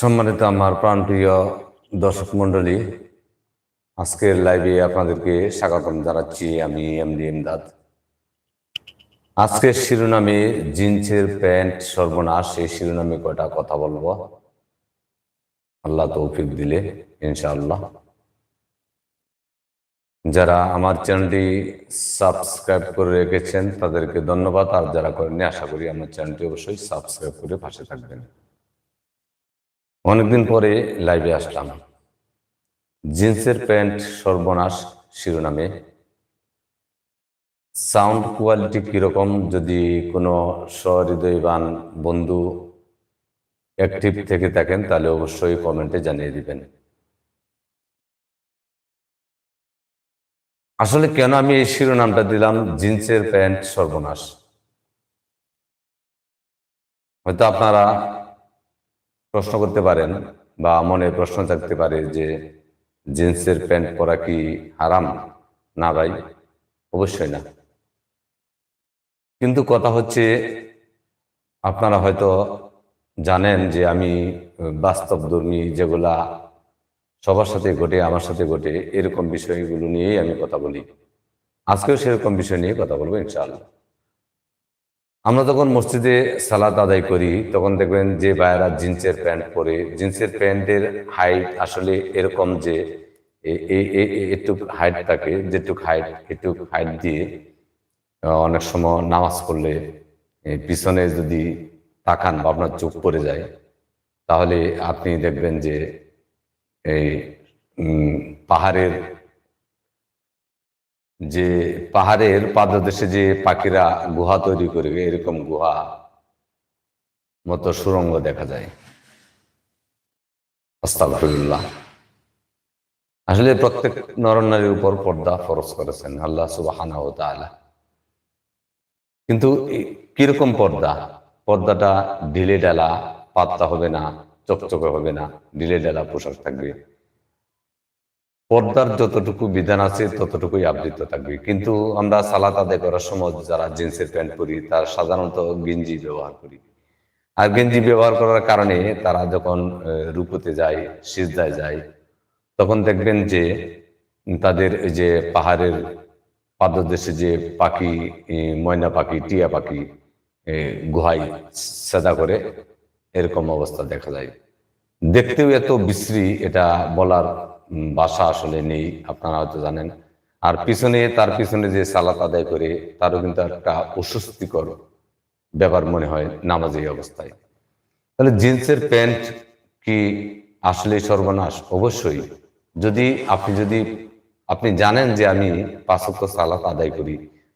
সম্মানিত আমার প্রাণপ্রিয় দর্শক মণ্ডলী, আজকের লাইভে আপনাদেরকে স্বাগতম জানাচ্ছি আমি এমডি এমদাদ আজকের শিরোনামে জিন্সের প্যান্ট সর্বনাশ, এই শিরোনামে কয়টা কথা বলব? আল্লাহ তৌফিক দিলে, ইনশাআল্লাহ। যারা আমার চ্যানেলটি সাবস্ক্রাইব করে রেখেছেন, তাদেরকে ধন্যবাদ। আর যারা করেননি, আশা করি আমার চ্যানেলটি অবশ্যই সাবস্ক্রাইব করে পাশে থাকবেন। অনেকদিন পরে লাইভে আসলাম। জিন্সের প্যান্ট সর্বনাশ শিরোনামে। সাউন্ড কোয়ালিটি কীরকম যদি কোনো সহৃদয়বান বন্ধু অ্যাক্টিভ থেকে থাকেন, তাহলে অবশ্যই কমেন্টে জানিয়ে দিবেন। আসলে কেন আমি এই শিরোনামটা দিলাম? জিন্সের প্যান্ট সর্বনাশ। হয়তো আপনারা প্রশ্ন করতে পারেন বা মনে প্রশ্ন থাকতে পারে যে জিন্সের প্যান্ট পরা কি হারাম? না ভাই, অবশ্যই না। কিন্তু কথা হচ্ছে, আপনারা হয়তো জানেন যে আমি বাস্তবধর্মী যেগুলা সবার সাথে ঘটে, আমার সাথে ঘটে, এরকম বিষয়গুলো নিয়েই আমি কথা বলি। আজকেও সেরকম বিষয় নিয়ে কথা বলব ইনশাআল্লাহ। আমরা যখন মসজিদে সালাত আদায় করি, তখন দেখবেন যে ভাইয়েরা জিন্সের প্যান্ট পরে, জিন্সের প্যান্টের হাইট আসলে এরকম যে এটুক হাইট থাকে, যেটুক হাইট এটুক হাইট দিয়ে অনেক সময় নামাজ পড়লে পিছনে যদি তাকান বা আপনার চোখ পড়ে যায়, তাহলে আপনি দেখবেন যে, এই পাহাড়ের যে পাহাড়ের পাদদেশে যে পাখিরা গুহা তৈরি করবে, এরকম গুহা মতো সুরঙ্গ দেখা যায়। আসলে প্রত্যেক নরনারীর উপর পর্দা ফরজ করেছেন আল্লাহ তাআলা। কিন্তু কীরকম পর্দা? পর্দাটা ঢিলে ডালা পাত্তা হবে না, চকচকে হবে না ঢিলে ডালা পোশাক থাকবে। পর্দার যতটুকু বিধান আছে, ততটুকুই আবৃত থাকবে। কিন্তু আমরা সালাত আদায় করার সময় যারা জিন্সের প্যান্ট পরি, তার সাধারণত গেঞ্জি ব্যবহার করি। আর গেঞ্জি ব্যবহার করার কারণে তারা যখন রূপতে যায়, সিজদায় যায়, তখন দেখবেন যে তাদের যে পাহাড়ের পাদদেশে যে পাখি ময়না পাখি, টিয়া পাখি গুহায় সেদা করে, এরকম অবস্থা দেখা যায়। দেখতেও এত বিশ্রী এটা বলার ভাষা আসলে নেই, আপনারা হয়তো জানেন। আর পিছনে, তার পিছনে যে সালাত আদায় করে, তারও কিন্তু একটা অস্বস্তিকর ব্যাপার মনে হয় নামাজ এই অবস্থায়। তাহলে জিন্সের প্যান্ট কি আসলে সর্বনাশ? অবশ্যই। যদি আপনি যদি আপনি জানেন যে আমি পাঁচক্য সালাত আদায় করি,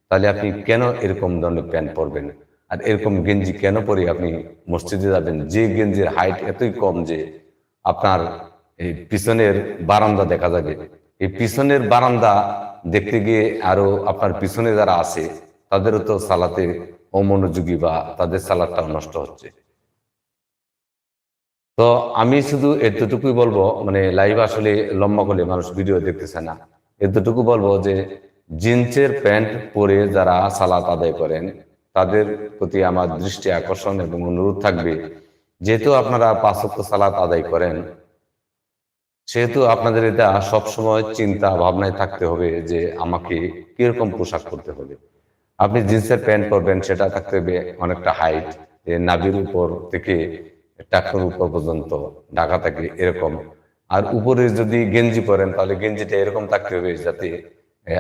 তাহলে আপনি কেন এরকম ধরনের প্যান্ট পরবেন? আর এরকম গেঞ্জি কেন পরে? আপনি মসজিদে যাবেন, যে গেঞ্জির হাইট এতই কম যে আপনার এই পিছনের বারান্দা দেখা যাবে। এই পিছনের বারান্দা দেখতে গিয়ে আরও আপনার পিছনে যারা আছে, তাদেরও তো সালাতে অমনোযোগী বা তাদের সালাদটাও নষ্ট হচ্ছে। তো আমি শুধু এতটুকুই বলব মানে লাইভ আসলে লম্বা করলে মানুষ ভিডিও দেখতেছে না। এতটুকু বলব যে, জিন্সের প্যান্ট পরে যারা সালাত আদায় করেন, তাদের প্রতি আমার দৃষ্টি আকর্ষণ এবং অনুরোধ থাকবে, যেহেতু আপনারা পাঁচক্য সালাত আদায় করেন সেহেতু আপনাদের এটা সবসময় চিন্তা, ভাবনায় থাকতে হবে যে আমাকে কীরকম পোশাক পরতে হবে। আপনি জিন্সের প্যান্ট পরবেন, সেটা থাকতে হবে অনেকটা হাইট নাভির উপর থেকে টাকর উপর পর্যন্ত, ঢাকা থাকে এরকম। আর উপরে যদি গেঞ্জি পরেন, তাহলে গেঞ্জিটা এরকম থাকতে হবে যাতে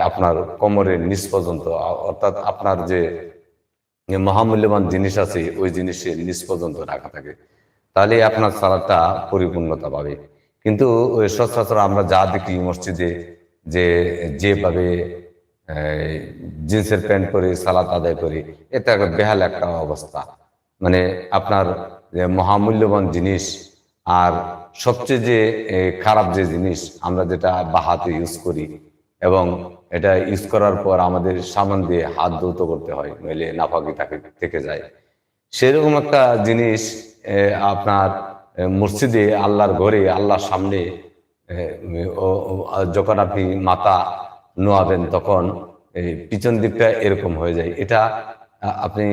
আপনার কোমরের নিচ পর্যন্ত অর্থাৎ আপনার যে মহামূল্যবান জিনিস আছে, ওই জিনিসের নিচ পর্যন্ত ঢাকা থাকে। তাহলে আপনার সালাদটা পরিপূর্ণতা পাবে। কিন্তু সচরাচর আমরা যা দেখি মসজিদে যে, যেভাবে জিন্সের প্যান্ট পরে, সালাত আদায় করি, এটা একটা বেহাল একটা অবস্থা। মানে আপনার মহামূল্যবান জিনিস আর সবচেয়ে যে খারাপ যে জিনিস আমরা যেটা বাহাতে ইউজ করি এবং এটা ইউজ করার পর আমাদের সামান দিয়ে হাত ধৌত করতে হয়, নইলে নাফাকি থেকে যায়। সেরকম একটা জিনিস আপনার মসজিদে আল্লাহর ঘরে আল্লাহর সামনে যখন আপনি মাথা নোয়াবেন তখন পিছন দিকটা এরকম হয়ে যায়। এটা আপনি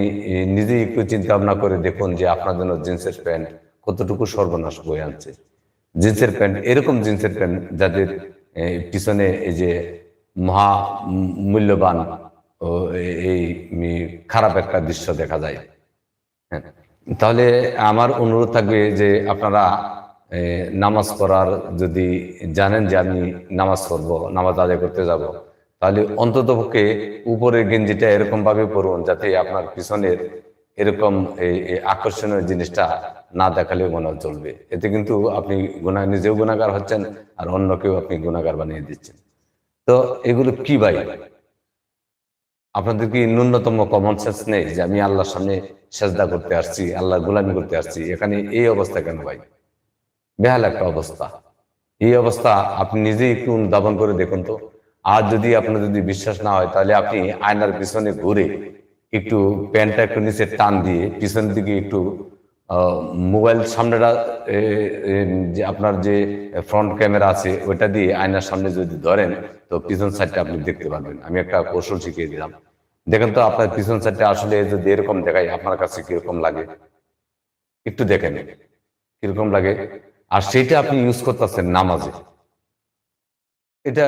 নিজেই একটু চিন্তা ভাবনা করে দেখুন যে আপনার জন্য জিন্সের প্যান্ট কতটুকু সর্বনাশ বয়ে আনছে। জিন্সের প্যান্ট এরকম জিন্সের প্যান্ট যাদের পিছনে এই যে মহা মূল্যবান ও এই খারাপ একটা দৃশ্য দেখা যায়। হ্যাঁ। তাহলে আমার অনুরোধ থাকবে যে আপনারা নামাজ পড়ার যদি জানেন যে আমি নামাজ পড়ব, নামাজ আদায় করতে যাব, তাহলে অন্তত পক্ষে উপরের গেঞ্জিটা এরকম ভাবে পরুন যাতে আপনার পিছনের এরকম আকর্ষণীয় জিনিসটা না দেখালেও মনে চলবে। এতে কিন্তু আপনি গুণা নিজেও গুণাগার হচ্ছেন আর অন্যকেও আপনি গুণাগার বানিয়ে দিচ্ছেন। তো এগুলো কি ভাই? আপনাদের কি ন্যূনতম কমন সেন্স নেই যে আমি আল্লাহর সামনে সেজদা করতে আসছি আল্লাহ গোলামি করতে আসছি? এখানে এই অবস্থা কেন ভাই? বেহাল একটা অবস্থা। এই অবস্থা আপনি নিজেই একটু অনুধাবন করে দেখুন তো। আর যদি আপনার যদি বিশ্বাস না হয়, তাহলে আপনি আয়নার পিছনে ঘুরে একটু প্যান্টটা একটু নিচে টান দিয়ে পিছনের দিকে একটু মোবাইল সামনেটা যে আপনার যে ফ্রন্ট ক্যামেরা আছে, ওইটা দিয়ে আয়নার সামনে যদি ধরেন, তো পিছন সাইডটা আপনি দেখতে পারবেন। আমি একটা কৌশল শিখিয়ে দিলাম। দেখেন তো আপনার পিছন সাইডটা আসলে যদি এরকম দেখায় আপনার কাছে কীরকম লাগে? একটু দেখেন। কীরকম লাগে? আর সেটা আপনি ইউজ করতেছেন নামাজে। এটা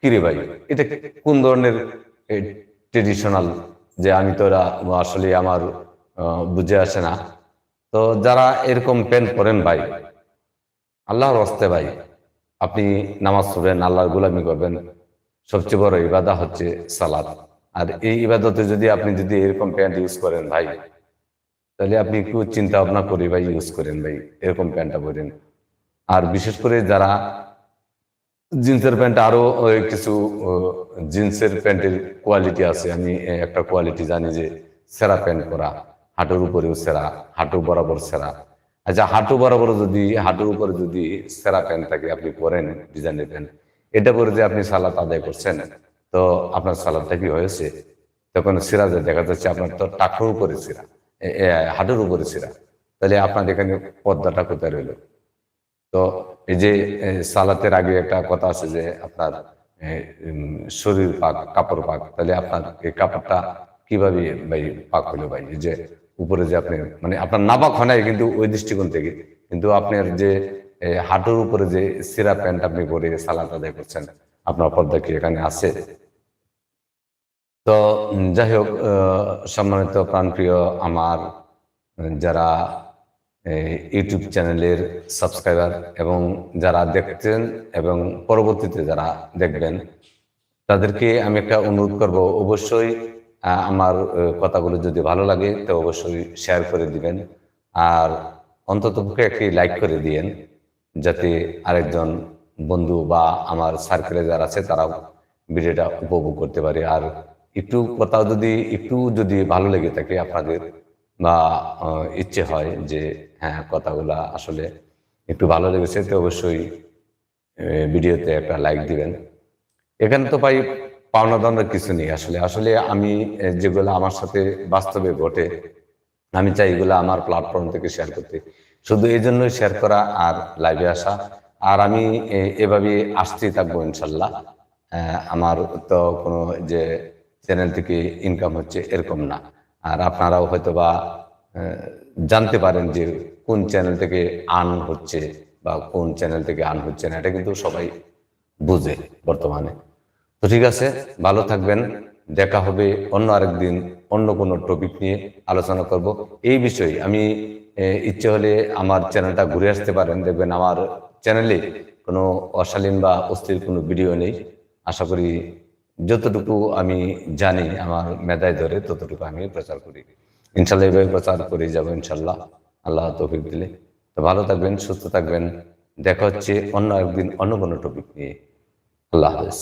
কিরে ভাই? এটা কোন ধরনের ট্রেডিশনাল যে আমি তো এরা আসলে আমার বুঝে আসে না। তো যারা এরকম প্যান্ট পরেন ভাই, আল্লাহর হস্তে ভাই, আপনি নামাজ পড়বেন, আল্লাহর গোলামি করবেন, সবচেয়ে বড় ইবাদা হচ্ছে সালাদ আর এই ইবাদতে যদি আপনি যদি এরকম প্যান্ট ইউজ করেন ভাই, তাহলে আপনি একটু চিন্তা ভাবনা করে ভাই ইউজ করেন ভাই, এরকম প্যান্টটা পরেন। আর বিশেষ করে যারা জিন্সের প্যান্ট আরও কিছু জিন্সের প্যান্টের কোয়ালিটি আছে, আমি একটা কোয়ালিটি জানি যে সেরা প্যান্ট পরা। হাঁটুর উপরেও সেরা, হাঁটু বরাবর সেরা। আচ্ছা হাঁটু বরাবর যদি, হাঁটুর উপরে যদি সেরা প্যান্ট থাকে আপনি পরেন, ডিজাইনের প্যান্ট, এটা পরে যে আপনি সালাত আদায় করছেন, তো আপনার সালাদটা কি হয়েছে? তখন সিরাজে দেখা যাচ্ছে আপনার তো টাকুর উপরে সিরা হাঁটুর উপরে সিরা। তাহলে আপনার এখানে পর্দাটা কোথায় রইল? তো এই যে সালাতের আগে একটা কথা আছে যে, আপনার শরীর পাক, কাপড় পাক, তাহলে আপনার এই কাপড়টা কীভাবে ভাই পাক হলো ভাই? যে উপরে যে আপনি মানে আপনার নাপাক হয় নাই কিন্তু ওই দৃষ্টিকোণ থেকে। কিন্তু আপনার যে হাঁটুর উপরে যে সিরা প্যান্ট আপনি পরে সালাত আদায় করছেন, আপনার পর্দা কি এখানে আছে? তো যাই হোক সম্মানিত প্রাণপ্রিয় আমার, যারা ইউটিউব চ্যানেলের সাবস্ক্রাইবার এবং যারা দেখছেন এবং পরবর্তীতে যারা দেখবেন, তাদেরকে আমি একটা অনুরোধ করব। অবশ্যই আমার কথাগুলো যদি ভালো লাগে, তো অবশ্যই শেয়ার করে দিবেন। আর অন্তত অন্ততপক্ষে একটি লাইক করে দিয়েন, যাতে আরেকজন বন্ধু বা আমার সার্কেলে যারা আছে, তারাও ভিডিওটা উপভোগ করতে পারে। আর একটু কোথাও যদি, একটু যদি ভালো লেগে থাকে আপনাদের, বা ইচ্ছে হয় যে হ্যাঁ কথাগুলা আসলে একটু ভালো লেগেছে, তো অবশ্যই ভিডিওতে একটা লাইক দিবেন। এখানে তো ভাই পাওনা দাওনার কিছু নেই আসলে। আসলে আমি যেগুলো আমার সাথে বাস্তবে ঘটে, আমি চাই এগুলো আমার প্ল্যাটফর্ম থেকে শেয়ার করতে। শুধু এই জন্যই শেয়ার করা আর লাইভে আসা। আর আমি এভাবে আসতেই থাকব ইনশাল্লাহ। আমার তো কোনো যে চ্যানেল থেকে ইনকাম হচ্ছে এরকম না। আর আপনারাও হয়তো বা জানতে পারেন যে কোন চ্যানেল থেকে আর্ন হচ্ছে বা কোন চ্যানেল থেকে আর্ন হচ্ছে না, এটা কিন্তু সবাই বুঝে বর্তমানে। তো ঠিক আছে, ভালো থাকবেন, দেখা হবে অন্য আরেকদিন অন্য কোনো টপিক নিয়ে আলোচনা করব। এই বিষয়ে আমি ইচ্ছে হলে আমার চ্যানেলটা ঘুরে আসতে পারেন। দেখবেন আমার চ্যানেলে কোনো অশালীন বা অস্থির কোনো ভিডিও নেই। আশা করি যতটুকু আমি জানি আমার মেধায় ধরে ততটুকু আমি প্রচার করি। ইনশাল্লাহ এভাবে প্রচার করে যাব ইনশাল্লাহ। আল্লাহ তৌফিক দিলে। তো ভালো থাকবেন, সুস্থ থাকবেন। দেখা হচ্ছে অন্য একদিন অন্য কোনো টপিক নিয়ে। আল্লাহ হাফেজ।